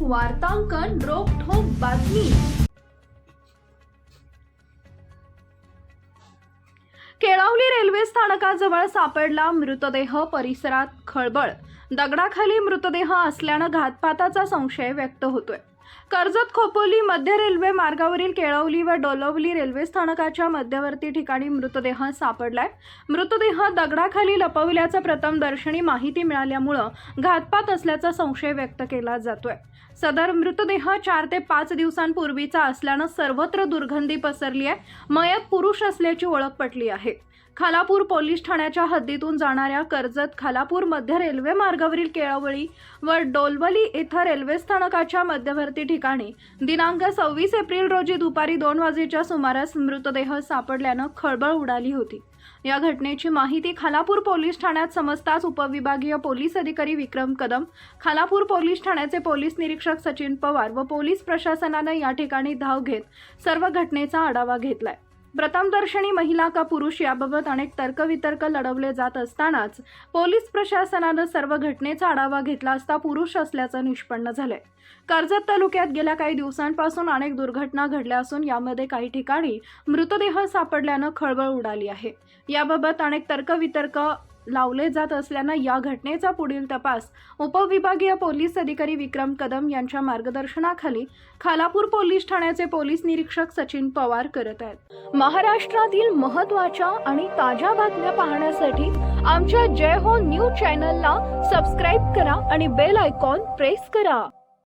वार्तांकन रोखोक बातमी. केळावली रेल्वे स्थानकाजवळ सापडला मृतदेह परिसरात खळबळ. दगडाखाली मृतदेह असल्यानं घातपाताचा संशय व्यक्त होतोय. कर्जत खोपोली मध्य रेल्वे मार्गावरील केळवली व डोलवली रेल्वे स्थानकाच्या मध्यवर्ती ठिकाणी मृतदेह सापडलाय. मृतदेह दगडाखाली लपवल्याचं प्रथमदर्शनी माहिती मिळाल्यामुळं घातपात असल्याचा संशय व्यक्त केला जातोय. सदर मृतदेह चार ते पाच दिवसांपूर्वीचा असल्यानं सर्वत्र दुर्गंधी पसरली आहे. मयत पुरुष असल्याची ओळख पटली आहे. खालापूर पोलीस ठाण्याच्या हद्दीतून जाणाऱ्या कर्जत खालापूर मध्य रेल्वे मार्गावरील केळवळी व डोलवली इथं रेल्वे स्थानकाच्या मध्यवर्ती ठिकाणी. दिनांक सव्वीस एप्रिल रोजी दुपारी दोन वाजेच्या सुमारास मृतदेह सापडल्यानं खळबळ उडाली होती. या घटनेची माहिती खालापूर पोलीस ठाण्यात समजताच उपविभागीय पोलीस अधिकारी विक्रम कदम खालापूर पोलीस ठाण्याचे पोलीस निरीक्षक सचिन पवार व पोलीस प्रशासनानं या ठिकाणी धाव घेत सर्व घटनेचा आढावा घेतलाय. प्रथमदर्शनी महिला का पुरुष याबाबत अनेक तर्कवितर्क लढवले जात असतानाच पोलीस प्रशासनानं सर्व घटनेचा आढावा घेतला असता पुरुष असल्याचं निष्पन्न झालंय. कर्जत तालुक्यात गेल्या काही दिवसांपासून अनेक दुर्घटना घडल्या असून यामध्ये काही ठिकाणी मृतदेह सापडल्यानं खळबळ उडाली आहे. याबाबत अनेक तर्कवितर्क लावले जात असल्यानं या घटनेचा पुढील तपास उपविभागीय पोलीस अधिकारी विक्रम कदम यांच्या मार्गदर्शनाखाली खालापूर पोलीस ठाण्याचे पोलीस निरीक्षक सचिन पवार करत आहेत. महाराष्ट्रातील महत्त्वाच्या आणि ताज्या बातम्या पाहण्यासाठी आमच्या जय हो न्यूज चॅनलला सबस्क्राईब करा आणि बेल आयकॉन प्रेस करा.